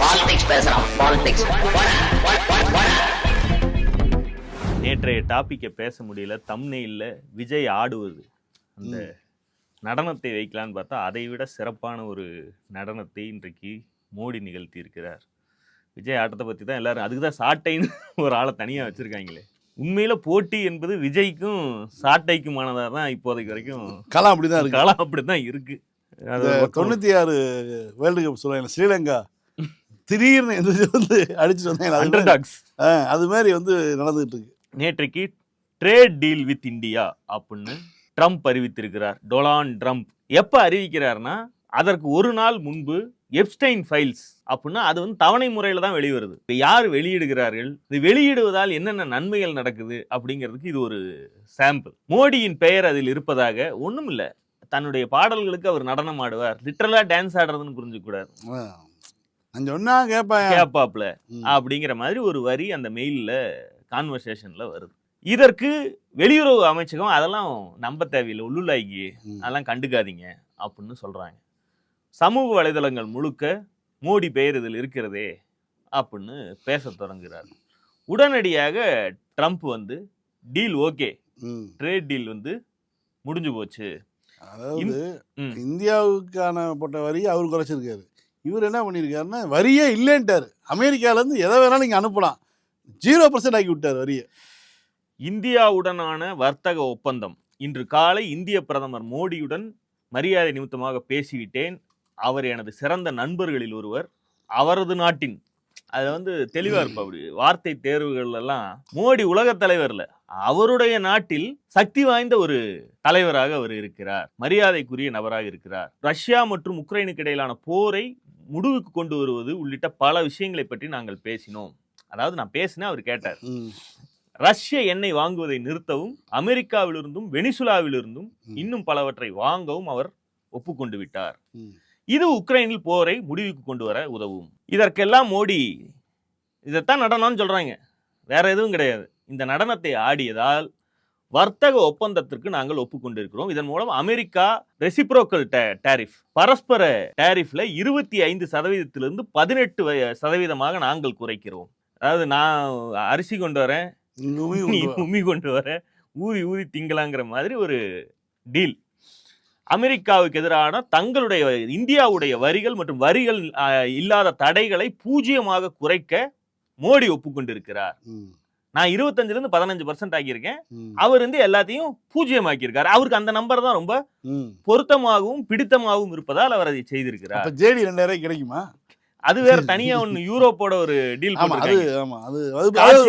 Politics பேசுறான் politics நேற்றைய டாப்பிக்கை பேச முடியல. தம்னெயில்ல விஜய் ஆடுவது. அந்த நடனத்தை வைக்கலான்னு பார்த்தா அதை விட சிறப்பான ஒரு நடனத்தை இன்றைக்கு மோடி நிகழ்த்தி இருக்கிறார் விஜய் ஆட்டத்தை பற்றி தான் எல்லாரும் அதுக்கு தான் சாட்டைன்னு ஒரு ஆளை தனியாக வச்சுருக்காங்களே. உண்மையில போட்டி என்பது விஜய்க்கும் சாட்டைக்குமானதாக தான் இப்போதைக்கு வரைக்கும் களம் அப்படிதான் இருக்கு. காலம் அப்படி தான் இருக்கு. அது இந்த ஒரு பக்கம். தொண்ணூத்தி ஆறு வேர்ல்டு கப் சொல்லுவாங்க ஸ்ரீலங்கா திடீர்னு வந்து அடிச்சுட்டு வந்தாங்க அது மாதிரி- வந்து நடந்துகிட்டு இருக்கு. நேற்றைக்கு ட்ரேட் டீல் வித் இந்தியா அப்படின்னு ட்ரம்ப் அறிவித்திருக்கிறார். டொனால்ட் ட்ரம்ப் எப்போ அறிவிக்கிறார்னா அதற்கு ஒரு நாள் முன்பு எப்ஸ்டைன் ஃபைல்ஸ் அப்படின்னா அது வந்து தவணை முறையில் தான் வெளிவருது இப்போ யார் வெளியிடுகிறார்கள்? இது வெளியிடுவதால் என்னென்ன நன்மைகள் நடக்குது அப்படிங்கிறதுக்கு இது ஒரு சாம்பிள் மோடியின் பெயர் அதில் இருப்பதாக ஒன்றும் இல்லை தன்னுடைய பாடல்களுக்கு அவர் நடனம் ஆடுவார். லிட்டரலாக டான்ஸ் ஆடுறதுன்னு புரிஞ்சுக்கூடாது. நான் சொன்னா கேட்பேன் கேப்பாப்ல. அப்படிங்கிற மாதிரி ஒரு வரி அந்த மெயிலில் கான்வர்சேஷனில் வருது இதற்கு வெளியுறவு அமைச்சகம் அதெல்லாம் நம்ப தேவையில்லை உள்ளுலாய்க்கு. அதெல்லாம் கண்டுக்காதீங்க அப்படின்னு சொல்கிறாங்க சமூக வலைதளங்கள் முழுக்க மோடி பெயர் இதில் இருக்கிறதே அப்படின்னு பேசத் தொடங்குகிறார் உடனடியாக ட்ரம்ப் வந்து டீல் ஓகே. ட்ரேட் டீல் வந்து முடிஞ்சு போச்சு அதாவது. இந்தியாவுக்கான போட்ட வரியை அவர் குறைச்சிருக்காரு இவர் என்ன பண்ணியிருக்காருன்னா வரியே இல்லைன்ட்டாரு. அமெரிக்கால இருந்து எதை வேணாலும் நீங்க அனுப்பலாம். ஜீரோ பர்சன்ட் ஆக்கி விட்டார் வரியை. இந்தியாவுடனான வர்த்தக ஒப்பந்தம். இன்று காலை இந்திய பிரதமர் மோடியுடன் மரியாதை நிமித்தமாக பேசிவிட்டேன். அவர் எனது சிறந்த நண்பர்களில் ஒருவர். அவரது நாட்டின் அது வந்து தெளிவா இருப்பா அப்படி வார்த்தை தேர்வுகள் எல்லாம் மோடி உலகத் தலைவர்ல. அவருடைய நாட்டில் சக்தி வாய்ந்த ஒரு தலைவராக அவர் இருக்கிறார். மரியாதைக்குரிய நபராக இருக்கிறார். ரஷ்யா மற்றும் உக்ரைனுக்கு இடையிலான போரை முடிவுக்கு கொண்டு வருவது உள்ளிட்ட பல விஷயங்களை பற்றி நாங்கள் பேசினோம் அதாவது நான் பேசினேன் அவர் கேட்டார். ரஷ்ய எண்ணெய் வாங்குவதை நிறுத்தவும் அமெரிக்காவிலிருந்தும் வெனிசுலாவிலிருந்தும். இன்னும் பலவற்றை வாங்கவும் அவர் ஒப்புக்கொண்டு விட்டார். இது உக்ரைனில் போரை முடிவுக்கு கொண்டு வர உதவும் இதற்கெல்லாம் மோடி இதைத்தான் நடனம்னு சொல்றாங்க வேற எதுவும் கிடையாது இந்த நடனத்தை ஆடியதால் வர்த்தக ஒப்பந்தத்திற்கு நாங்கள் ஒப்புக்கொண்டிருக்கிறோம். இதன் மூலம் அமெரிக்கா ரெசிப்ரோக்கல் டேரிஃப் பரஸ்பர டேரிஃப்ல இருபத்தி ஐந்து சதவீதத்திலிருந்து பதினெட்டு சதவீதமாக நாங்கள் குறைக்கிறோம். அதாவது நான் அரிசி கொண்டு வரேன். உமி கொண்டு வா. உமி கொண்டு வர. ஊதி ஊதி திங்கலாங்கிற மாதிரி ஒரு டீல் அமெரிக்காவுக்கு எதிரான தங்களுடைய இந்தியாவுடைய வரிகள் மற்றும் வரிகள் இல்லாத தடைகளை பூஜ்ஜியமாக குறைக்க மோடி ஒப்புக்கொண்டிருக்கிறார். நான் இருபத்தஞ்சுல இருந்து பதினஞ்சு பர்சன்ட் ஆக்கியிருக்கேன். அவர் வந்து எல்லாத்தையும் பூஜ்ஜியம் ஆக்கியிருக்காரு அவருக்கு அந்த நம்பர் தான் ரொம்ப. பொருத்தமாகவும் பிடித்தமாகவும் இருப்பதால் அவர் அதை செய்திருக்கிறார். ஜேடி ரெண்டாயிரம் கிடைக்குமா? அது வேற தனியா ஒன்னு யூரோப்போட ஒரு டீல் அது ஆமா அது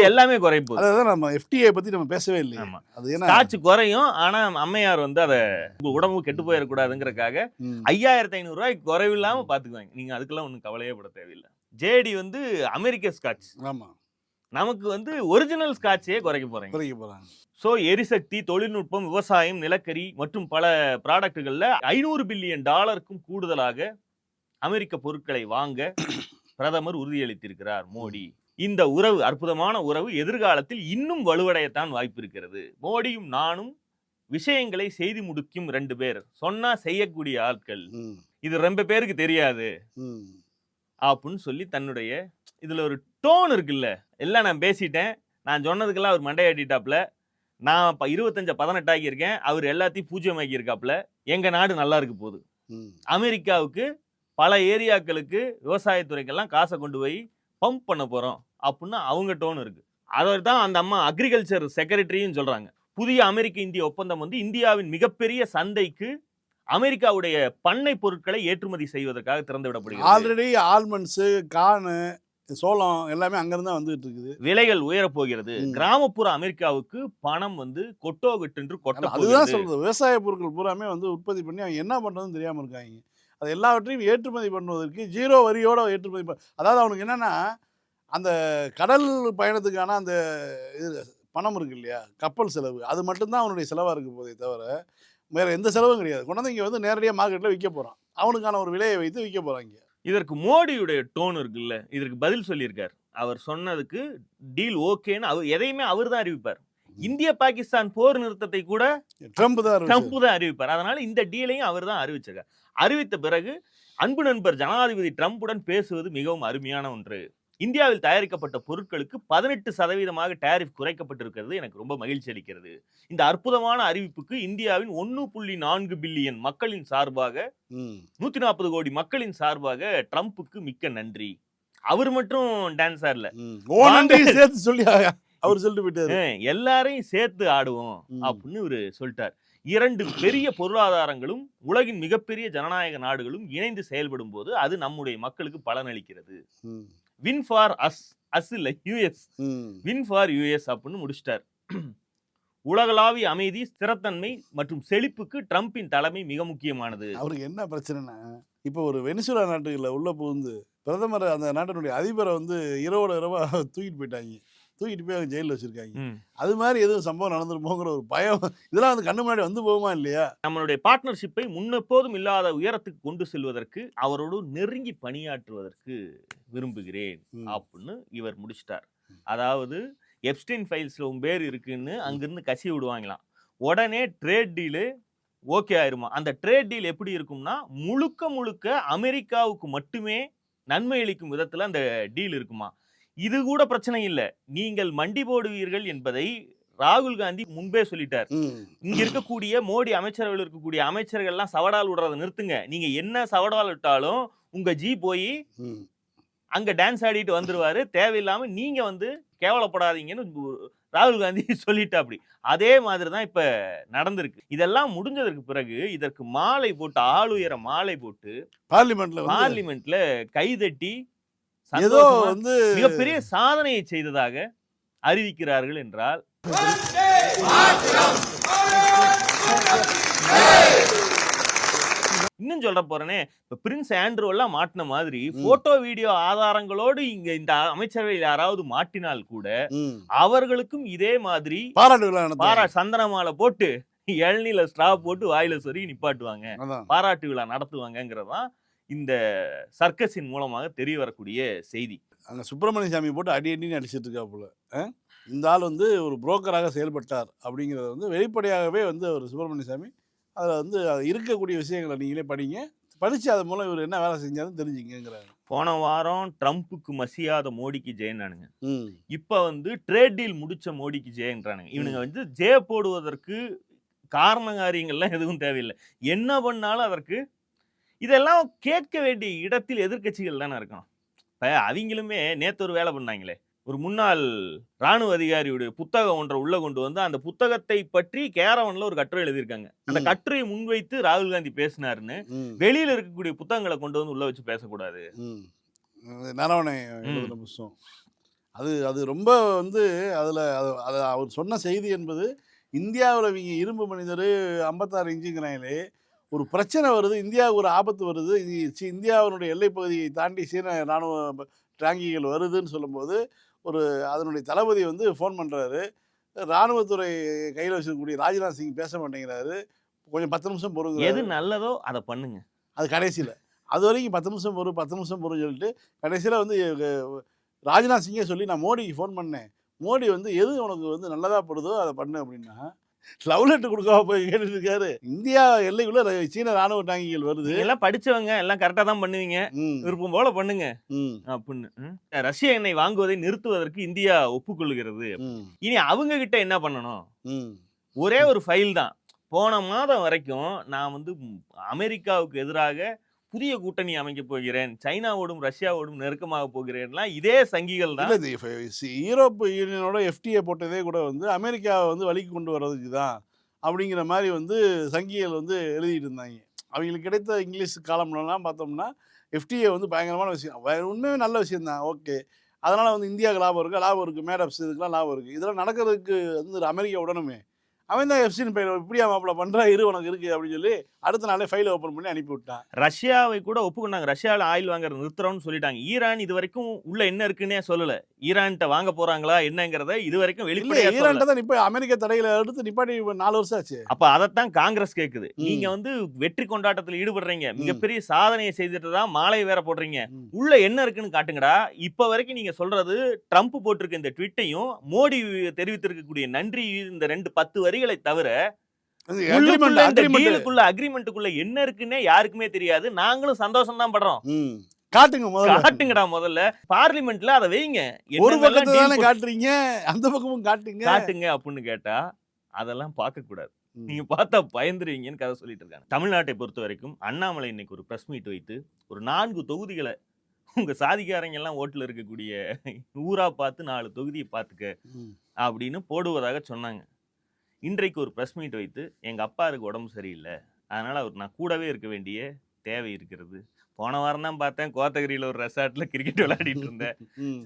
எல்லாமே அதான் நம்ம எஃப்டிஐ பத்தி நம்ம பேசவே இல்லையே. ஆமா. அது ஏன்னா காய்ச்சி குறையும் ஆனா அம்மையார் வந்து அதை உடம்பு கெட்டு போயிடக்கூடாதுங்கிறக்காக. ஐயாயிரத்தி ஐநூறு ரூபாய்க்கு குறைவில்லாம பாத்துக்குவாங்க நீங்க அதுக்கெல்லாம் ஒன்றும் கவலையே பட தேவையில்லை. ஜேடி வந்து அமெரிக்க ஸ்காட்ச் ஆமா. நமக்கு வந்து ஒரிஜினல் ஸ்காட்சையே குறைக்க போறீங்க. குறைக்க போறாங்க. ஸோ எரிசக்தி தொழில்நுட்பம் விவசாயம் நிலக்கரி மற்றும் பல ப்ராடக்ட்டுகளில் ஐநூறு பில்லியன் டாலருக்கும் கூடுதலாக அமெரிக்க பொருட்களை வாங்க பிரதமர் உறுதியளித்திருக்கிறார் மோடி. இந்த உறவு அற்புதமான உறவு எதிர்காலத்தில் இன்னும் வலுவடையத்தான் வாய்ப்பு இருக்கிறது மோடியும் நானும் விஷயங்களை செய்து முடிக்கும் ரெண்டு பேர். சொன்னா செய்யக்கூடிய ஆட்கள். இது ரொம்ப பேருக்கு தெரியாது. அப்படின்னு சொல்லி தன்னுடைய இதுல ஒரு டோன் இருக்குல்ல. எல்லாம் நான் பேசிட்டேன். நான் சொன்னதுக்கெல்லாம் அவர் மண்டையாட்டிட்டாப்ல நான் இப்போ இருபத்தஞ்ச பதினெட்டாக்கி இருக்கேன் அவர் எல்லாத்தையும் பூஜ்ஜியமாக்கி இருக்காப்ல எங்க நாடு நல்லா இருக்கு போகுது. அமெரிக்காவுக்கு பல ஏரியாக்களுக்கு விவசாயத்துறைக்கெல்லாம் காசை கொண்டு போய் பம்ப் பண்ண போறோம் அப்படின்னு அவங்க டோன் இருக்கு. அதை தான் அந்த அம்மா அக்ரிகல்ச்சர் செக்ரட்டரியும் சொல்றாங்க. புதிய அமெரிக்க இந்திய ஒப்பந்தம் வந்து இந்தியாவின் மிகப்பெரிய சந்தைக்கு அமெரிக்காவுடைய பண்ணை பொருட்களை ஏற்றுமதி செய்வதற்காக திறந்து விடப்படுகிறது ஆல்ரெடி ஆல்மண்ட்ஸு கானு சோளம் எல்லாமே அங்கிருந்து தான் வந்துகிட்டு இருக்குது. விலைகள் உயரப் போகிறது ம். கிராமப்புற அமெரிக்காவுக்கு பணம் வந்து கொட்டோ கெட்டென்று கொட்ட அதுதான் சொல்றது. விவசாய பொருட்கள் பூராமே வந்து உற்பத்தி பண்ணி அவங்க என்ன பண்றதுன்னு தெரியாம இருக்காங்க. அது எல்லாவற்றையும் ஏற்றுமதி பண்ணுவதற்கு ஜீரோ வரியோட ஏற்றுமதி அதாவது அவனுக்கு என்னன்னா அந்த கடல் பயணத்துக்கான அந்த இது பணம் இருக்கு இல்லையா? கப்பல் செலவு. அது மட்டும்தான் அவனுடைய செலவா இருக்க போதே தவிர வேற எந்த செலவும் கிடையாது. கொண்டாந்து இங்க வந்து நேரடியாக மார்க்கெட்ல விற்க போறான். அவனுக்கான ஒரு விலையை வைத்து விற்க போறாங்க இதற்கு மோடியுடைய டோன் இருக்குல்ல இதற்கு பதில் சொல்லியிருக்கார். அவர் சொன்னதுக்கு டீல் ஓகேன்னு அவர் எதையுமே அவர் தான் அறிவிப்பார். இந்திய பாகிஸ்தான் போர் நிறுத்தத்தை கூட ட்ரம்ப் தான். ட்ரம்ப் தான் அறிவிப்பார். அதனால இந்த டீலையும் அவர் தான் அறிவிச்சிருக்கார். அறிவித்த பிறகு அன்பு நண்பர் ஜனாதிபதி ட்ரம்புடன் பேசுவது மிகவும் அருமையான ஒன்று. இந்தியாவில் தயாரிக்கப்பட்ட பொருட்களுக்கு பதினெட்டு சதவீதமாக டேரிஃப் குறைக்கப்பட்டிருக்கிறது. எனக்கு ரொம்ப மகிழ்ச்சி அளிக்கிறது. இந்த அற்புதமான அறிவிப்புக்கு இந்தியாவின் ஒன்று புள்ளி நான்கு பில்லியன் மக்களின் சார்பாக. நூத்தி நாற்பது கோடி மக்களின் சார்பாக ட்ரம்ப்புக்கு மிக்க நன்றி. அவர் மட்டும் டான்ஸ் ஆடல. சேர்த்து சொல்லி அவர் சொல்லிட்டு போயிட்டாரு. எல்லாரையும் சேர்த்து ஆடுவோம். அப்படின்னு இவரு சொல்லிட்டார். இரண்டு பெரிய பொருளாதாரங்களும் உலகின் மிகப்பெரிய ஜனநாயக நாடுகளும் இணைந்து செயல்படும் போது அது நம்முடைய மக்களுக்கு பலனளிக்கிறது. வின் ஃபார் அஸ் அஸ் இல்ல யூஎஸ். வின் ஃபார் யூஎஸ் அப்படின்னு முடிச்சிட்டார். உலகளாவிய அமைதி ஸ்திரத்தன்மை மற்றும் செழிப்புக்கு ட்ரம்பின் தலைமை மிக முக்கியமானது. அவருக்கு என்ன பிரச்சனைனா இப்போ ஒரு வெனிசுலா நாட்டுல உள்ள புகுந்து பிரதமர் அந்த நாட்டினுடைய அதிபரை வந்து இரவோட இரவா தூக்கிட்டு போயிட்டாங்க. தூக்கிட்டு போய் அவங்க ஜெயிலில் வச்சிருக்காங்க. அது மாதிரி எதுவும் சம்பவம் நடந்துருமோங்கிற ஒரு பயம். இதெல்லாம் வந்து கண்ணு முன்னாடி வந்து போகுமா இல்லையா? நம்மளுடைய பார்ட்னர்ஷிப்பை முன்னெப்போதும் இல்லாத உயரத்துக்கு கொண்டு செல்வதற்கு அவரோடு நெருங்கி பணியாற்றுவதற்கு விரும்புகிறேன். அப்படின்னு இவர் முடிச்சிட்டார். அதாவது எப்ஸ்டின் ஃபைல்ஸ்ல உன் பேர் இருக்குன்னு அங்கிருந்து கசி விடுவாங்களாம். உடனே ட்ரேட் டீலு ஓகே ஆயிருமா? அந்த ட்ரேட் டீல் எப்படி இருக்கும்னா முழுக்க முழுக்க அமெரிக்காவுக்கு மட்டுமே நன்மை அளிக்கும் விதத்துல அந்த டீல் இருக்குமா? இது கூட பிரச்சனை இல்லை. நீங்கள் மண்டி போடுவீர்கள் என்பதை ராகுல் காந்தி முன்பே சொல்லிட்டார். இங்க இருக்கக்கூடிய மோடி அமைச்சர்கள் இருக்கக்கூடிய அமைச்சர்கள்லாம் சவடால் விடுறதை நிறுத்துங்க. நீங்க என்ன சவடால் விட்டாலும் உங்க ஜி போய். அங்க டான்ஸ் ஆடிட்டு வந்துருவாரு. தேவையில்லாம நீங்க வந்து கேவலப்படாதீங்கன்னு ராகுல் காந்தி சொல்லிட்டா அப்படி அதே மாதிரி தான் இப்ப நடந்திருக்கு. இதெல்லாம் முடிஞ்சதற்கு பிறகு இதற்கு மாலை போட்டு ஆளுயர மாலை போட்டு பார்லிமெண்ட்ல பார்லிமெண்ட்ல கைதட்டி ஏதோ வந்து மிகப்பெரிய சாதனையை செய்ததாக அறிவிக்கிறார்கள் என்றால் இன்னும் சொல்ல போறேனே இப்ப பிரின்ஸ் ஆண்ட்ரூ எல்லாம் மாட்டின மாதிரி. போட்டோ வீடியோ ஆதாரங்களோடு இங்க இந்த அமைச்சரவையில் யாராவது மாட்டினால் கூட. அவர்களுக்கும் இதே மாதிரி பாராட்டு விழா நடத்துறாங்க. பாரா சந்தன மாலை போட்டு இளநீல ஸ்ட்ரா போட்டு வாயில சொருகி நிப்பாட்டுவாங்க பாராட்டு விழா நடத்துவாங்கங்கிறதான் இந்த சர்க்கஸின் மூலமாக தெரிய வரக்கூடிய செய்தி. அங்க சுப்பிரமணிய சாமி போட்டு அடி அடின்னு அடிச்சிட்டு இருக்கா போல. அஹ்? இந்த ஆள் வந்து ஒரு புரோக்கராக செயல்பட்டார் அப்படிங்கிறத வந்து வெளிப்படையாகவே வந்து ஒரு சுப்பிரமணிய சாமி அதில் வந்து அது இருக்கக்கூடிய விஷயங்களை நீங்களே படிங்க. படித்து அது மூலம் இவர் என்ன வேலை செஞ்சாலும் தெரிஞ்சுங்கிறாங்க போன வாரம் ட்ரம்ப்புக்கு மசியாத மோடிக்கு ஜெயனானுங்க இப்ப வந்து ட்ரேட் டீல் முடிச்ச மோடிக்கு ஜெயன்றானுங்க. இவனுங்க வந்து ஜெய போடுவதற்கு காரண காரியங்கள்லாம் எதுவும் தேவையில்லை. என்ன பண்ணாலும் அதற்கு இதெல்லாம் கேட்க வேண்டிய இடத்தில் எதிர்க்கட்சிகள் தானே இருக்கணும் இப்ப அவங்களுமே நேத்து ஒரு வேலை பண்ணாங்களே. ஒரு முன்னாள் ராணுவ அதிகாரியுடைய புத்தகம் ஒன்றை உள்ள கொண்டு வந்து அந்த புத்தகத்தை பற்றி கேரவன்ல ஒரு கட்டுரை எழுதியிருக்காங்க. அந்த. கட்டுரையை முன்வைத்து ராகுல் காந்தி பேசினாருன்னு வெளியில இருக்கக்கூடிய புத்தகங்களை கொண்டு வந்து உள்ள வச்சு பேசக்கூடாது. நரவணை புஸ்தகம் அது அது ரொம்ப வந்து அதில் அது அவர் சொன்ன செய்தி என்பது இந்தியாவில் இவங்க இரும்பு மனிதர் ஐம்பத்தாறு இன்ச்சுங்கிறாங்களே ஒரு பிரச்சனை வருது இந்தியாவுக்கு ஒரு ஆபத்து வருது. இந்தியாவினுடைய எல்லைப் பகுதியை தாண்டி சீன இராணுவ டாங்கிகள் வருதுன்னு சொல்லும்போது ஒரு அதனுடைய தளபதி வந்து ஃபோன் பண்ணுறாரு இராணுவத்துறை கையில் வச்சிருக்கக்கூடிய ராஜ்நாத் சிங் பேச மாட்டேங்கிறாரு. கொஞ்சம் பத்து நிமிஷம் பொறுங்க எது நல்லதோ அதை பண்ணுங்க. அது கடைசியில். அது வரைக்கும் பத்து நிமிஷம் பொறு பத்து நிமிஷம் பொறுன்னு சொல்லிட்டு கடைசியில் வந்து ராஜ்நாத் சிங்கே சொல்லி நான் மோடிக்கு ஃபோன் பண்ணேன். மோடி வந்து எது உனக்கு வந்து நல்லதா படுதோ அதை பண்ணு அப்படின்னா லவ் லெட்டர் கொடுக்காம போய் கேட்டுட்டு இருக்காரு. இந்தியா எல்லைக்குள்ள சீன ராணுவ டாங்கிகள் வருது. எல்லாம் படிச்சவங்க எல்லாம் கரெக்டா தான் பண்ணுவீங்க. விருப்பம் போல பண்ணுங்க. அப்படின்னு. ரஷ்ய எண்ணெய் வாங்குவதை நிறுத்துவதற்கு இந்தியா ஒப்புக்கொள்கிறது. இனி அவங்க கிட்ட என்ன பண்ணணும்? ஒரே ஒரு ஃபைல் தான். போன மாதம் வரைக்கும் நான் வந்து அமெரிக்காவுக்கு எதிராக புதிய கூட்டணி அமைக்க போகிறேன் சைனாவோடும் ரஷ்யாவோடும் நெருக்கமாக போகிறேன்லாம் இதே சங்கிகள் தான். இது இப்ப யூனியனோட எஃப்டிஏ போட்டதே கூட வந்து அமெரிக்காவை வந்து வழிக்கு கொண்டு வர்றதுக்கு தான் அப்படிங்கிற மாதிரி வந்து சங்கிகள் வந்து எழுதிட்டு இருந்தாங்க. அவங்களுக்கு கிடைத்த இங்கிலீஷ் காலம்லாம் பார்த்தோம்னா எஃப்டிஏ வந்து பயங்கரமான விஷயம். உண்மையுமே நல்ல விஷயம் தான். ஓகே. அதனால் வந்து இந்தியாவுக்கு லாபம் இருக்குது லாபம் இருக்குது மேடப்ஸ் இதுக்கெல்லாம் லாபம் இருக்குது இதெல்லாம் நடக்கிறதுக்கு வந்து அமெரிக்கா உடனுமே. அவன் தான் எஃப்சின் பையன் இப்படியா மாப்பிள்ள பண்ணுறா இரு உனக்கு இருக்குது அப்படின்னு சொல்லி அடுத்த நாளே ஃபைலை ஓப்பன் பண்ணி அனுப்பி விட்டான் ரஷ்யாவை கூட ஒப்புக்கொண்டாங்க. ரஷ்யாவில் ஆயில் வாங்குறது நிறுத்துறோம்னு சொல்லிட்டாங்க. ஈரான் இது வரைக்கும் உள்ள என்ன இருக்குன்னே சொல்லலை. ஈரான்கிட்ட வாங்க போறாங்களா என்னங்கிறத இது வரைக்கும் வெளிப்படையா ஈரான்ட்ட தான் இப்போ அமெரிக்க தடைகளை எடுத்து நிப்பாட்டி நாலு வருஷம் ஆச்சு. அப்ப அதைத்தான் காங்கிரஸ் கேக்குது. நீங்க வந்து வெற்றி கொண்டாட்டத்தில் ஈடுபடுறீங்க. மிகப்பெரிய சாதனையை செய்துட்டு தான் மாலை வேற போடுறீங்க. உள்ள என்ன இருக்குன்னு காட்டுங்கடா. இப்ப வரைக்கும் நீங்க சொல்றது ட்ரம்ப் போட்டிருக்க இந்த ட்விட்டையும் மோடி தெரிவித்திருக்கக்கூடிய நன்றி இந்த ரெண்டு பத்து வரிகளை தவிர அக்ரிமெண்ட்டுக்குள்ள என்ன இருக்குன்னே யாருக்குமே தெரியாது. நாங்களும் சந்தோஷம் தான் படுறோம் காட்டுங்க முதல்ல. காட்டுங்கடா முதல்ல. பார்லிமெண்ட்ல அதை வைங்க. ஒரு என்னென்னலாம் பக்கத்தை deal தானே காட்டுறீங்க? அந்த பக்கமும் காட்டுங்க. காட்டுங்க அப்படின்னு கேட்டா அதெல்லாம் பார்க்க கூடாது. நீங்க பார்த்தா பயந்துருவீங்கன்னு கதை சொல்லிட்டு இருக்காங்க. தமிழ்நாட்டை பொறுத்த வரைக்கும் அண்ணாமலை இன்னைக்கு ஒரு பிரஸ் மீட் வைத்து ஒரு நான்கு தொகுதிகளை உங்க சாதிக்காரங்க எல்லாம் ஓட்டுல இருக்கக்கூடிய ஊரா பார்த்து நாலு தொகுதியை பார்த்துக்க. அப்படின்னு போடுவதாக சொன்னாங்க. இன்றைக்கு ஒரு ப்ரெஸ் மீட் வைத்து எங்கள் அப்பாருக்கு உடம்பு சரியில்லை. அதனால் அவர் நான் கூடவே இருக்க வேண்டிய தேவை இருக்கிறது. போன வாரம் தான் பார்த்தேன். கோத்தகிரியில் ஒரு ரெசார்ட்டில் கிரிக்கெட் விளையாடிட்டு இருந்தேன்.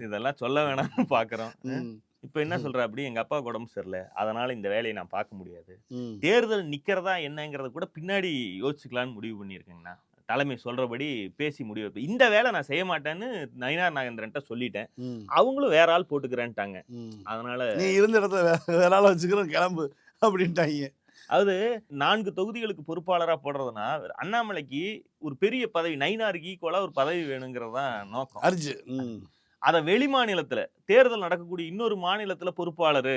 இதெல்லாம் சொல்ல வேணாம்னு பார்க்குறோம். ம். இப்போ என்ன சொல்கிற அப்படி? எங்கள் அப்பாவுக்கு உடம்பு சரியில்லை. அதனால் இந்த வேலையை நான் பார்க்க முடியாது. தேர்தல் நிற்கிறதா என்னங்கிறத கூட பின்னாடி யோசிச்சுக்கலான்னு முடிவு பண்ணியிருக்கேங்கண்ணா. தலைமை சொல்கிறபடி பேசி முடிவு இந்த வேலை நான் செய்ய மாட்டேன்னு நயினார் நாகேந்திரன்ட்ட சொல்லிட்டேன். அவங்களும் வேற ஆள் போட்டுக்கிறேன்ட்டாங்க. அதனால நீ இருந்த இடத்துல வேற ஆள வச்சுக்கிறோம் கிளம்பு அப்படின்ட்டாங்க. அது நான்கு தொகுதிகளுக்கு பொறுப்பாளரா போடுறதுனா அண்ணாமலைக்கு ஒரு பெரிய பதவி நைனாருக்கு ஈக்குவலா ஒரு பதவி வேணுங்கிறது தான் நோக்கம் ம். அத வெளி மாநிலத்துல தேர்தல் நடக்கக்கூடிய இன்னொரு மாநிலத்துல பொறுப்பாளர்.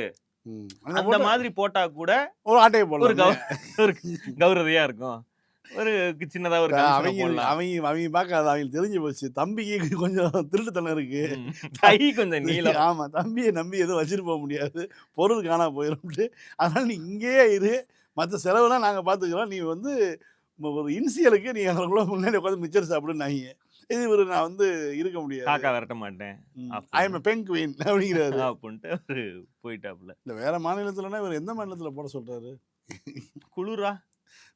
அந்த மாதிரி போட்டா கூட ஒரு ஆட்டையை போடலாம் ஒரு கௌரதையா இருக்கும். ஒரு சின்னதா ஒரு அவங்க. அவங்க அவங்க பார்க்காத அவங்களுக்கு தெரிஞ்சு போச்சு. தம்பிக்கு கொஞ்சம் திருட்டுத்தனம் இருக்கு. கை கொஞ்சம் நீளம். ஆமா தம்பியை நம்பி எதுவும் வச்சுட்டு போக முடியாது. பொருள் காணா போயிடும்ட்டு அதனால நீ இங்கேயே இரு. மற்ற செலவுலாம் நாங்க பாத்துக்கிறோம். நீ வந்து ஒரு இன்சியலுக்கு நீ எங்களுக்குள்ள முன்னாடி உட்காந்து மிச்சர் சாப்பிடுனாங்க இது ஒரு நான் வந்து இருக்க முடியாது. காக்கா விரட்ட மாட்டேன். ஐ எம் பெண் குவீன் அப்படிங்கிறாரு. அப்படின்ட்டு அவரு போயிட்டாப்புல. இல்ல வேற மாநிலத்துலனா இவர் எந்த மாநிலத்துல போட சொல்றாரு? குளிரா?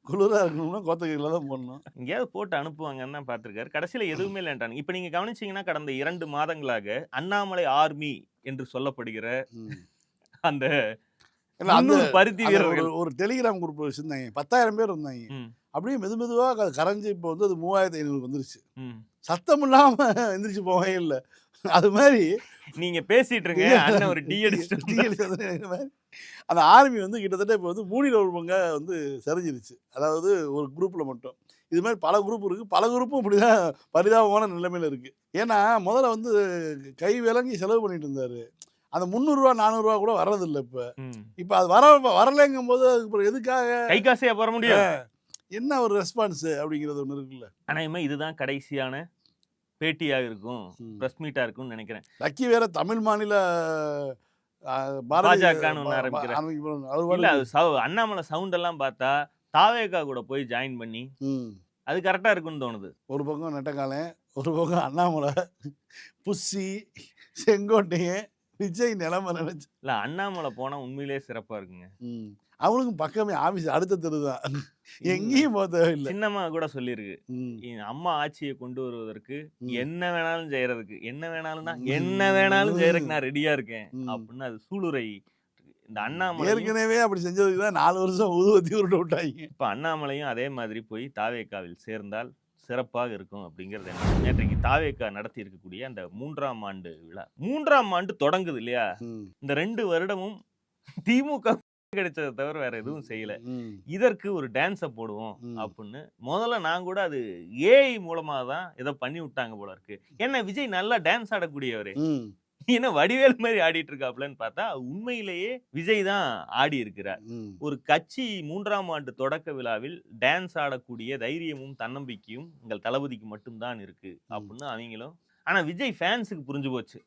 குளிரா இருக்கணும்னா கோத்தகிரியில தான் போடணும். எங்கேயாவது போட்டு அனுப்புவாங்கன்னு தான் பார்த்துருக்காரு கடைசியில் எதுவுமே இல்லைன்ட்டாங்க இப்போ நீங்கள் கவனிச்சீங்கன்னா கடந்த இரண்டு மாதங்களாக அண்ணாமலை ஆர்மி என்று சொல்லப்படுகிற. அந்த பருத்தி வீரர்கள். ஒரு டெலிகிராம் குரூப் வச்சிருந்தாங்க. பத்தாயிரம் பேர் இருந்தாங்க. அப்படியே மெது மெதுவா அது கரைஞ்சு இப்போ வந்து அது மூவாயிரத்தி ஐநூறு வந்துருச்சு. சத்தம் இல்லாம எந்திரிச்சு போகவே இல்லை. அது மாதிரி நீங்க பேசிட்டு இருங்க. ஒரு டீ அடிச்சுட்டு அந்த ஆர்மி வந்து கிட்டத்தட்ட இப்போ வந்து மூணில் ஒரு பங்கா வந்து சரிஞ்சிருச்சு. அதாவது ஒரு குரூப்பில் மட்டும். இது மாதிரி பல குரூப் இருக்குது பல குரூப்பும் இப்படி தான் பரிதாபமான நிலைமையில் இருக்குது ஏன்னா முதல்ல வந்து கை விலங்கி செலவு பண்ணிட்டு இருந்தாரு. அந்த முந்நூறுரூவா நானூறுரூவா கூட வர்றதில்லை இப்போ. இப்போ அது வர வரலைங்கும் போது அதுக்கு எதுக்காக? கை காசையா போற முடியும். என்ன ஒரு ரெஸ்பான்ஸ் அப்படிங்கிறது ஒன்று இருக்குல்ல. அநேகமா இதுதான் கடைசியான பேட்டியா இருக்கும். பிரஸ் மீட்டா இருக்கும்னு நினைக்கிறேன். லக்கி வேற தமிழ் மாநில அண்ணாமலை சவுண்ட் எல்லாம் பார்த்தா தாவேகா கூட போய் ஜாயின் பண்ணி. அது கரெக்டா இருக்குன்னு தோணுது. ஒரு பக்கம் நெட்டக்காலன் ஒரு பக்கம் அண்ணாமலை புஸ்ஸி செங்கோட்டையன் விஜய் நிலைமை நினைச்சு இல்ல அண்ணாமலை போனா உண்மையிலேயே சிறப்பா இருக்குங்க. அவனுக்கும் பக்கமே ஆபீஸ் அடுத்த தெரு தான். எங்கேயும் போக தேவையில்லை. சின்னம்மா கூட சொல்லியிருக்கு. அம்மா ஆட்சியை கொண்டு வருவதற்கு. என்ன வேணாலும் செய்யறதுக்கு. என்ன வேணாலும்னா ம். என்ன வேணாலும் செய்யறதுக்கு நான் ரெடியா இருக்கேன். அப்படின்னு அது சூளுரை. இந்த அண்ணாமலை ஏற்கனவே அப்படி செஞ்சதுக்கு தான் நாலு வருஷம் ஊதுவத்தி உருட்ட விட்டாங்க. இப்ப அண்ணாமலையும் அதே மாதிரி போய் தாவேக்காவில் சேர்ந்தால் சிறப்பாக இருக்கும் அப்படிங்கிறது என்ன நேற்றைக்கு தாவேக்கா நடத்தி இருக்கக்கூடிய அந்த மூன்றாம் ஆண்டு விழா. மூன்றாம் ஆண்டு தொடங்குது இல்லையா. இந்த ரெண்டு வருடமும் திமுக கிடைச்சதை தவிர வேற எதுவும் செய்யல. இதற்கு ஒரு டான்ஸை போடுவோம். அப்படின்னு. முதல்ல நான் கூட அது ஏஐ மூலமா தான் ஏதோ பண்ணி விட்டாங்க போல இருக்கு. என்ன விஜய் நல்லா டான்ஸ் ஆடக்கூடியவரு. ம். என்ன வடிவேல் மாதிரி ஆடிட்டு இருக்காப்லன்னு பார்த்தா உண்மையிலேயே விஜய் தான் ஆடி இருக்கிறார். ஒரு கட்சி மூன்றாம் ஆண்டு தொடக்க விழாவில் டான்ஸ் ஆடக்கூடிய தைரியமும் தன்னம்பிக்கையும் எங்கள் தளபதிக்கு மட்டும்தான் இருக்கு அப்படின்னு அவங்களும் ஆனா விஜய் ஃபேன்ஸுக்கு புரிஞ்சு போச்சு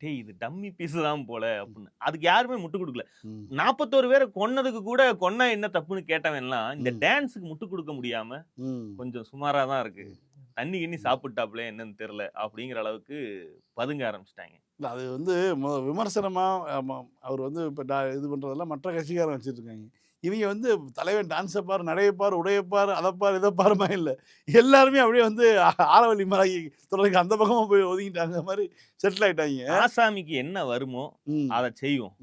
டேய் இது டம்மி பீஸ் தான் போல அப்படின்னு அதுக்கு யாருமே முட்டு கொடுக்கல. நாற்பத்தோரு பேரை கொன்னதுக்கு கூட கொன்னா என்ன தப்புன்னு கேட்டவன்லாம் இந்த. டான்ஸுக்கு முட்டு கொடுக்க முடியாம. கொஞ்சம் சுமாரா தான் இருக்கு தண்ணி கிண்ணி சாப்பிட்டாப்ல என்னன்னு தெரியல அப்படிங்கிற அளவுக்கு பதுங்க ஆரம்பிச்சிட்டாங்க இல்ல, அது வந்து மொ விமர்சனமா ஆமா, அவர் வந்து இப்போ இது பண்றதெல்லாம் மற்ற கட்சிக்காரன் வச்சுட்டு இருக்காங்க இவங்க வந்து தலைவன் டான்ஸை பாரு நடையப்பார் உடையப்பார் அதைப்பார் இதைப்பாருமா இல்லை. எல்லாருமே அப்படியே வந்து ஆ- ஆரவல்லி மலை தொடருக்கு அந்த பக்கமா போய் ஒதுங்கிட்டாங்க. மாதிரி செட்டில் ஆயிட்டாங்க. ஆசாமிக்கு என்ன வருமோ அதை செய்வோம்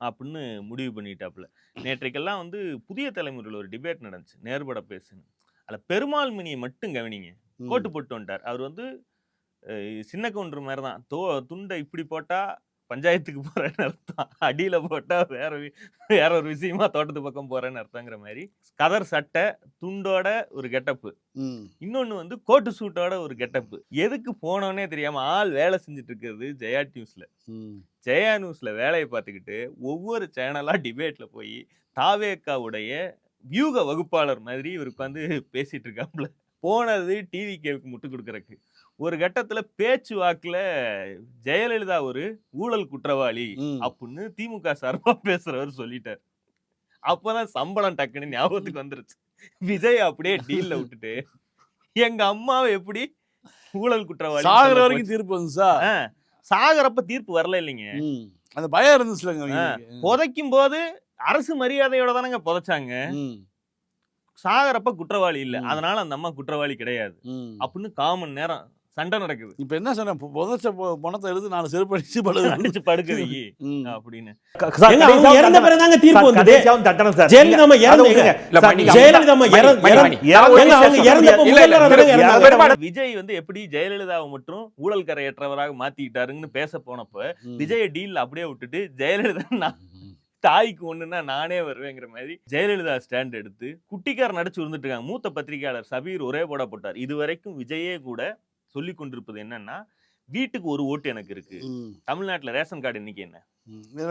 அப்படின்னு முடிவு பண்ணிட்டாப்புல. நேற்றைக்கெல்லாம் வந்து புதிய தலைமுறையில் ஒரு டிபேட் நடந்துச்சு. நேர்பட பேசுன்னு. அதில் பெருமாள் மணியை மட்டும் கவனிங்க. கோட்டு போட்டு வந்துட்டார். அவர் வந்து சின்ன கவுண்டர் மாதிரி தான் தோ துண்டை இப்படி போட்டா பஞ்சாயத்துக்கு போறேன்னு அர்த்தம். அடியில போட்டா வேற வேற ஒரு விஷயமா தோட்டத்து பக்கம் போறேன்னு அர்த்தங்கிற மாதிரி கதர் சட்டை துண்டோட ஒரு கெட்டப்பு. ம், இன்னொன்னு வந்து கோட்டு சூட்டோட ஒரு கெட்டப்பு. எதுக்கு போனோன்னே தெரியாம ஆள் வேலை செஞ்சுட்டு இருக்கிறது ஜெயா நியூஸ்ல. ஜெயா நியூஸ்ல வேலையை பார்த்துக்கிட்டு ஒவ்வொரு சேனலா டிபேட்ல போய் தாவேக்காவுடைய வியூக வகுப்பாளர் மாதிரி இவருக்கு வந்து பேசிட்டு இருக்காப்புல போனது டிவி கேவுக்கு முட்டு கொடுக்கறக்கு. ஒரு கட்டத்துல பேச்சு வாக்குல ஜெயலலிதா ஒரு ஊழல் குற்றவாளி. அப்படின்னு திமுக சார்பா பேசுறவர் சொல்லிட்டார் அப்பதான் சம்பளம் டக்குன்னு ஞாபகத்துக்கு வந்துருச்சு விஜய் அப்படியே டீல்ல விட்டுட்டு எங்க அம்மாவை எப்படி ஊழல் குற்றவாளி சாகுற வரைக்கும் தீர்ப்பு. ஆ, சாகுறப்ப தீர்ப்பு வரல இல்லைங்க. அந்த பயம் இருந்துச்சுலங்க. புதைக்கும் போது அரசு மரியாதையோட தானங்க புதைச்சாங்க. சாகரப்ப குற்றவாளி இல்ல. அதனால அந்த அம்மா குற்றவாளி கிடையாது. அப்படின்னு காமன் நேரம் சண்டை நடக்குது. இப்ப என்ன சொன்னேன் பொ- புதைச்ச பணத்தை எடுத்து நாலு செருப்பு அடிச்சு படுது. அடிச்சு படுக்குது. அப்படின்னு. தீர்ப்பு வந்தது. ஜெயலலிதா விஜய் வந்து எப்படி ஜெயலலிதாவை மற்றும் ஊழல் கரையற்றவராக மாத்திக்கிட்டாருன்னு பேச போனப்ப. விஜய டீல் அப்படியே விட்டுட்டு ஜெயலலிதா தாய்க்கு ஒண்ணுன்னா நானே வருவேங்கிற மாதிரி ஜெயலலிதா ஸ்டாண்ட் எடுத்து குட்டிக்கார் நடிச்சு இருந்துட்டு இருக்காங்க. மூத்த பத்திரிகையாளர் சபீர் ஒரே போட போட்டார். இது வரைக்கும் விஜயே கூட சொல்லி கொண்டிருப்பது என்னன்னா வீட்டுக்கு ஒரு ஓட்டு எனக்கு இருக்கு. தமிழ்நாட்டுல ரேஷன் கார்டு இன்னைக்கு என்ன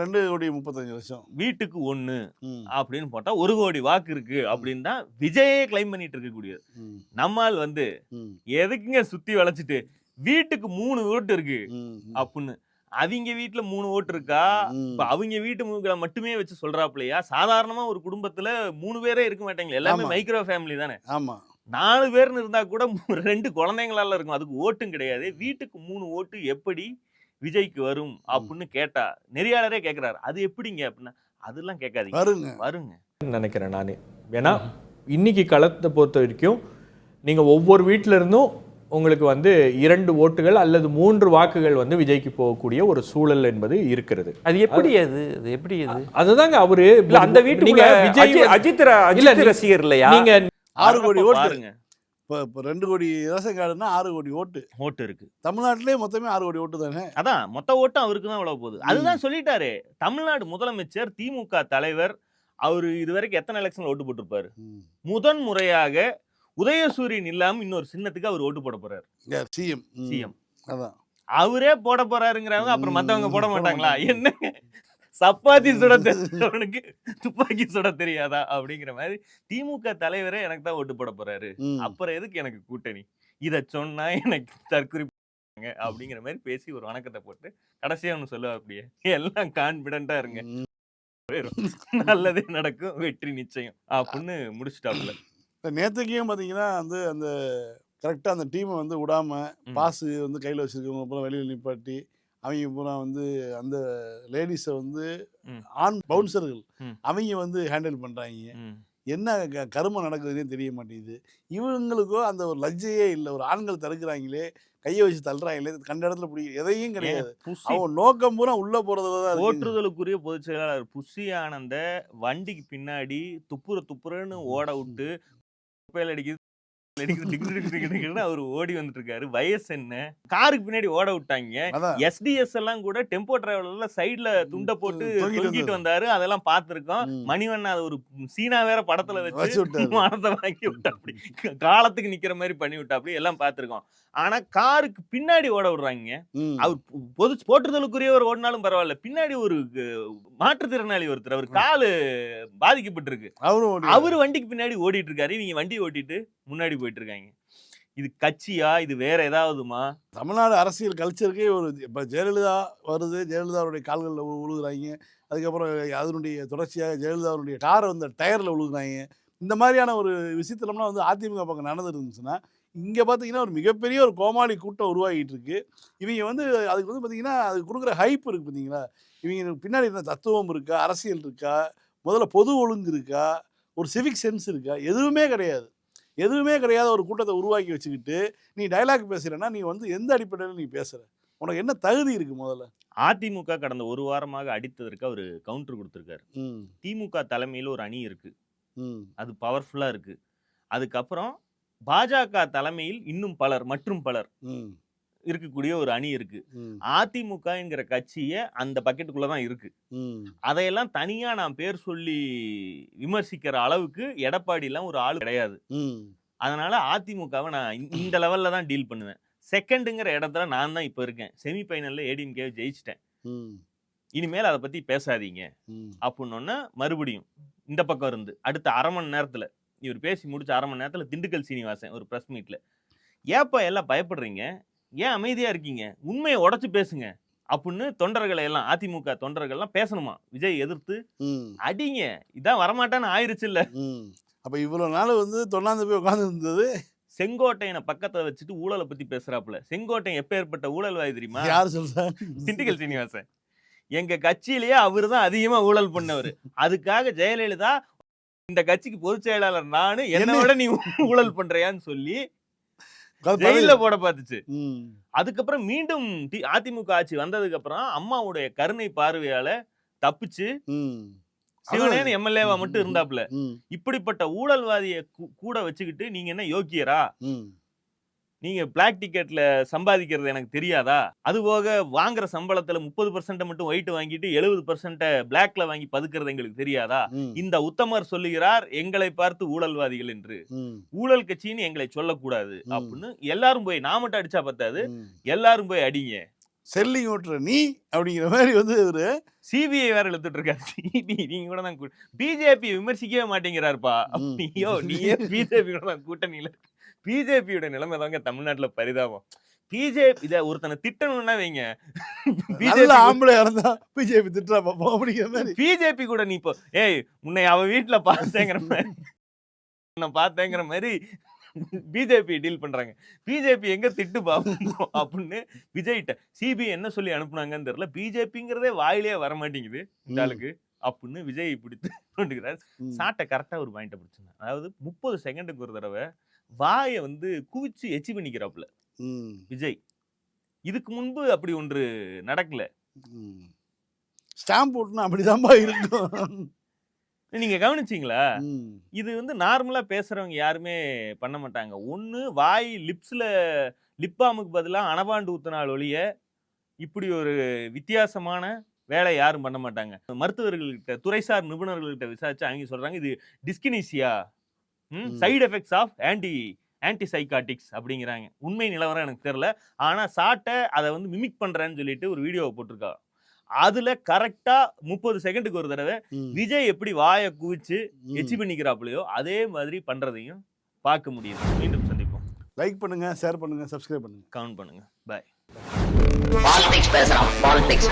ரெண்டு கோடி முப்பத்தஞ்சு லட்சம் வீட்டுக்கு ஒண்ணு. அப்படின்னு போட்டா ஒரு கோடி வாக்கு இருக்கு அப்படின்னு தான் விஜயே கிளைம் பண்ணிட்டு இருக்கக்கூடியது. நம்மால் வந்து. எதுக்குங்க சுத்தி வளைச்சிட்டு வீட்டுக்கு மூணு ஓட்டு இருக்கு. அப்படின்னு அவங்க வீட்டுல மூணு ஓட்டு இருக்கா. இப்ப அவங்க வீட்டு மூக்களை மட்டுமே வச்சு சொல்றாப்லையா சாதாரணமா ஒரு குடும்பத்துல மூணு பேரே இருக்க மாட்டாங்களே எல்லாமே. மைக்ரோ ஃபேமிலி தானே ஆமா நாலு பேர்னு இருந்தா கூட ரெண்டு குழந்தைங்களால இருக்கும். அதுக்கு ஓட்டும் கிடையாது. வீட்டுக்கு மூணு ஓட்டு எப்படி விஜய்க்கு வரும் அப்படின்னு கேட்டா நெறியாளரே கேக்குறாரு. அது எப்படிங்க அப்படின்னா அதெல்லாம் கேட்காதீங்க. வருங்க. வருங்க. நினைக்கிறேன் நான். ஏன்னா இன்னைக்கு களத்தை பொறுத்த வரைக்கும் நீங்க ஒவ்வொரு வீட்ல இருந்தும் உங்களுக்கு வந்து இரண்டு ஓட்டுகள் அல்லது மூன்று வாக்குகள் வந்து விஜய்க்கு போகக்கூடிய ஒரு சூழல் என்பது இருக்கிறது. அது எப்படி அது? அது எப்படி அது அதுதாங்க அவரு இல்ல அந்த வீட்டுக்குள்ள நீங்க விஜய் அஜித் ரசிகர் இல்லையா? நீங்க ஆறு கோடி வர்றப்ப ஓட்டு. பாருங்க. இப்போ இப்போ ரெண்டு கோடி ரேஷன் கார்டுனா ஆறு கோடி ஓட்டு. ஓட்டு இருக்கு. தமிழ்நாட்டிலே மொத்தமே ஆறு கோடி ஓட்டு தானே? அதான் மொத்த ஓட்டம் அவருக்கு தான் இவ்வளவு போகுது. அதுதான் சொல்லிட்டாரு. தமிழ்நாடு முதலமைச்சர் திமுக தலைவர் அவரு இதுவரைக்கும் எத்தனை எலெக்ஷன்ல ஓட்டு போட்டிருப்பாரு. முதன் முறையாக உதயசூரியன் இல்லாம இன்னொரு சின்னத்துக்கு அவர் ஓட்டு போட போறாரு. சிஎம். சிஎம். அதான். அவரே போட போறாருங்கிறவங்க அப்புறம் மத்தவங்க போட மாட்டாங்களா? மாட்டாங்க. என்ன சப்பாத்தி சுட தெரிஞ்சவனுக்கு துப்பாக்கி சுட தெரியாதா அப்படிங்கிற மாதிரி திமுக தலைவரே எனக்கு தான் ஓட்டு போட போறாரு. அப்புறம் எதுக்கு எனக்கு கூட்டணி? இத சொன்னா எனக்கு தற்குறி அப்படிங்கிற மாதிரி பேசி ஒரு வணக்கத்தை போட்டு கடைசியா ஒன்று சொல்லுவா அப்படியே எல்லாம் கான்பிடண்டா இருங்க. நல்லதே நடக்கும் வெற்றி நிச்சயம். அப்படின்னு முடிச்சுட்டாப்புல. இப்ப நேத்துக்கையும் பார்த்தீங்கன்னா வந்து அந்த கரெக்டாக அந்த டீமை வந்து விடாம. பாஸ் வந்து கையில் வச்சிருக்கவங்க பூரா வெளியில் நிப்பாட்டி அவங்க பூரா வந்து அந்த லேடிஸை வந்து. ஆண் பவுன்சர்கள். அவங்க வந்து ஹேண்டில் பண்ணுறாங்க. என்ன கருமம் நடக்குதுன்னே தெரிய மாட்டேங்குது. இவங்களுக்கோ அந்த ஒரு லஜ்ஜையே இல்லை. ஒரு ஆண்கள் தடுக்கிறாங்களே கையை வச்சு தள்ளுறாங்களே கண்ட இடத்துல பிடிக்க எதையும் கிடையாது. அவன் நோக்கம் பூரா உள்ள போறதுல தான். போற்றுதலுக்குரிய பொதுச் செயலாளர் புஷி ஆனந்த வண்டிக்கு பின்னாடி துப்புர துப்புரன்னு ஓட விட்டு குப்பையில அடிக்குது. அவர் ஓடி வந்துட்டு இருக்காரு வயசு என்ன? காருக்கு பின்னாடி ஓட விட்டாங்க. எஸ்டிஎஸ் எல்லாம் கூட டெம்போ டிராவலர்ல சைடுல துண்டை போட்டு தொங்கிட்டு வந்தாரு. அதெல்லாம் பார்த்திருக்கோம். ம். மணிவண்ணன் அது ஒரு சீனா வேற படத்துல வச்சு. மனத்தை வாங்கி விட்டாப்படி காலத்துக்கு நிக்கிற மாதிரி பண்ணி விட்டாப்படி எல்லாம் பார்த்திருக்கோம். ஆனா காருக்கு பின்னாடி ஓட விடுறாங்க. அவர் பொது போற்றுதலுக்குரியவர் ஓடினாலும் பரவாயில்ல. பின்னாடி ஒரு மாற்றுத்திறனாளி ஒருத்தர். அவர் காலு பாதிக்கப்பட்டிருக்கு. அவர் வண்டிக்கு பின்னாடி ஓடிட்டு இருக்காரு இவங்க வண்டி ஓட்டிட்டு முன்னாடி போயிட்டு இருக்காங்க இது கட்சியா? இது வேற ஏதாவதுமா? தமிழ்நாடு அரசியல் கல்ச்சருக்கே ஒரு இப்போ ஜெயலலிதா வருது ஜெயலலிதாவுடைய கால்களில் உழுகுறாங்க. அதுக்கப்புறம் அதனுடைய தொடர்ச்சியாக ஜெயலலிதாவுடைய காரை வந்து டயரில் உழுகுறாங்க. இந்த மாதிரியான ஒரு விஷயத்துலலாம் வந்து அதிமுக பக்கம் நடந்துருந்துச்சுன்னா இங்கே பார்த்தீங்கன்னா ஒரு மிகப்பெரிய ஒரு கோமாளி கூட்டம் உருவாகிட்டு இருக்கு இவங்க வந்து அதுக்கு வந்து பார்த்தீங்கன்னா அதுக்கு கொடுக்குற ஹைப் இருக்கு பார்த்தீங்களா இவங்க பின்னாடி என்ன தத்துவம் இருக்கா? அரசியல் இருக்கா? முதல்ல பொது ஒழுங்கு இருக்கா? ஒரு சிவிக் சென்ஸ் இருக்கா? எதுவுமே கிடையாது. எதுவுமே கிடையாத ஒரு கூட்டத்தை உருவாக்கி வச்சுக்கிட்டு நீ டைலாக் பேசுறேன்னா நீ வந்து எந்த அடிப்படையில் நீ பேசுற? உனக்கு என்ன தகுதி இருக்கு முதல்ல? அதிமுக கடந்த ஒரு வாரமாக அடித்ததற்கு அவர் கவுண்டர் கொடுத்திருக்காரு. திமுக தலைமையில் ஒரு அணி இருக்கு. அது பவர்ஃபுல்லா இருக்கு. அதுக்கப்புறம் பாஜக தலைமையில் இன்னும் பலர் மற்றும் பலர். இருக்கக்கூடிய ஒரு அணி இருக்கு. ம். அதிமுகங்கிற கட்சியே அந்த பக்கெட்டுக்குள்ள தான் இருக்கு. அதையெல்லாம் தனியா நான் பேர் சொல்லி விமர்சிக்கிற அளவுக்கு எடப்பாடிலாம் ஒரு ஆள் கிடையாது. அதனால அதிமுகவை நான் இந்த- லெவல்ல தான் டீல் பண்ணுவேன். செகண்டுங்கிற இடத்துல நான் தான் இப்போ இருக்கேன். செமி ஃபைனல்ல ஏடிஎம்கே ஜெயிச்சிட்டேன். இனிமேல் அதை பத்தி பேசாதீங்க. ம். அப்படின்னோடனே மறுபடியும் இந்த பக்கம் இருந்து அடுத்த அரை மணி நேரத்துல இவர் பேசி முடிச்ச அரை மணி நேரத்துல திண்டுக்கல் சீனிவாசன் ஒரு பிரஸ் மீட்ல ஏப்பா எல்லாம் பயப்படுறீங்க? ஏன் அமைதியா இருக்கீங்க? உண்மையை உடைச்சு பேசுங்க. அப்படின்னு தொண்டர்களை எல்லாம் அதிமுக தொண்டர்கள்லாம் பேசணுமா? விஜய் எதிர்த்து. அடிங்க. இதான் வரமாட்டான்னு ஆயிருச்சு இல்ல. அப்ப இவ்வளவு நாள் வந்து தொண்ணாந்து போய் உட்கார்ந்து இருந்தது செங்கோட்டையனை பக்கத்துல வச்சுட்டு ஊழலை பத்தி பேசுறாப்புல. செங்கோட்டையன் எப்பேற்பட்ட ஊழல்வாதி தெரியுமா? யார் சொல்றா திண்டுக்கல் சீனிவாசன். எங்க கட்சியிலேயே அவரு தான் அதிகமா ஊழல் பண்ணவர். அதுக்காக ஜெயலலிதா இந்த கட்சிக்கு பொதுச் செயலாளர் நானு என்னை? விட நீ ஊழல் பண்றியான்னு சொல்லி ஜெயில போட பார்த்துச்சு. அதுக்கப்புறம் மீண்டும் அதிமுக ஆட்சி வந்ததுக்கு அப்புறம் அம்மாவுடைய கருணை பார்வையால தப்பிச்சு. சிவனேன்னு எம்எல்ஏவா மட்டும் இருந்தாப்புல ம். இப்படிப்பட்ட ஊழல்வாதியை கூட வச்சுக்கிட்டு நீங்க என்ன யோக்கியரா நீங்க பிளாக் டிக்கெட்ல சம்பாதிக்கிறது எனக்கு தெரியாதா அது போக வாங்குற சம்பளத்துல முப்பது பர்சன்ட் மட்டும் ஒயிட் வாங்கிட்டு எழுபது பர்சன்ட் பிளாக்ல வாங்கி பதுக்கிறது எங்களுக்கு தெரியாதா. இந்த உத்தமர் சொல்லுகிறார் எங்களை பார்த்து ஊழல்வாதிகள் என்று. ஊழல் கட்சின்னு எங்களை சொல்லக்கூடாது. அப்படின்னு எல்லாரும் போய் நான் மட்டும் அடிச்சா பத்தாது. எல்லாரும் போய் அடிங்க செல்லிங் ஓட்டுற நீ அப்படிங்கிற மாதிரி வந்து இவரு சிபிஐ வேற இழுத்துட்டு இருக்காரு சிபிஐ நீங்க கூட தான் பிஜேபி விமர்சிக்கவே மாட்டேங்கிறாருப்பா. ஐயோ நீயே பிஜேபி கூட தான் கூட்டணியில பிஜேபியோட நிலைமை தாங்க தமிழ்நாட்டுல பரிதாபம். பிஜேபி இத ஒருத்தனை திட்டணும்னா வைங்க. பிஜேபி ஆம்பளை இருந்தா பிஜேபி திட்டுறா பாப்போம் அப்படிங்கிற மாதிரி. பிஜேபி கூட நீ இப்போ ஏய் உன்னை அவ வீட்டுல பார்த்தேங்கிற மாதிரி நான் பார்த்தேங்கிற மாதிரி பிஜேபி டீல் பண்றாங்க பிஜேபி எங்க திட்டு பாப்போம் அப்படின்னு விஜய்கிட்ட சிபிஐ என்ன சொல்லி அனுப்புனாங்கன்னு தெரியல பிஜேபிங்கிறதே வாயிலே வர மாட்டேங்குது இந்த. ஆளுக்கு அப்படின்னு விஜய் பிடித்து கொண்டுக்கிறார். சாட்டை கரெக்டா ஒரு பாயிண்ட பிடிச்சிருந்தேன் அதாவது முப்பது செகண்டுக்கு ஒரு தடவை வாயை வந்து குவிச்சு எச்சி பண்ணிக்கிறாப்புல. விஜய் இதுக்கு முன்பு அப்படி ஒன்று நடக்கல. ஸ்டாம்ப் போட்டுனா அப்படிதான்பா இருக்கும் நீங்க கவனிச்சீங்களா. இது வந்து நார்மலா பேசுறவங்க யாருமே பண்ண மாட்டாங்க. ஒண்ணு வாய் லிப்ஸ்ல லிப்பாமுக்கு பதிலா அனபாண்டு ஊத்தினால் ஒழிய இப்படி ஒரு வித்தியாசமான வேலை யாரும் பண்ண மாட்டாங்க. மருத்துவர்கள்கிட்ட துறைசார் நிபுணர்கள்கிட்ட விசாரிச்சு அவங்க சொல்றாங்க இது dyskinesia. Side effects of anti anti psychotics அப்படிங்கிறாங்க. உண்மை நிலவரம் எனக்கு தெரியல. ஆனா சாட்டை அதை வந்து மிமிக் பண்றேன்னு சொல்லிட்டு ஒரு வீடியோவை போட்டிருக்கா. அதுல கரெக்டா முப்பது செகண்டுக்கு ஒரு தடவை. விஜய் எப்படி வாயை குவிச்சு. எச்சி பண்ணிக்கிறாப்புலையோ அதே மாதிரி பண்றதையும் பார்க்க முடியுது. மீண்டும் சந்திப்போம். லைக் பண்ணுங்க ஷேர் பண்ணுங்க சப்ஸ்கிரைப் பண்ணுங்க. கவுண்ட் பண்ணுங்க. பாய் பாலிடிக்ஸ் பேசுறான் பாலிடிக்ஸ்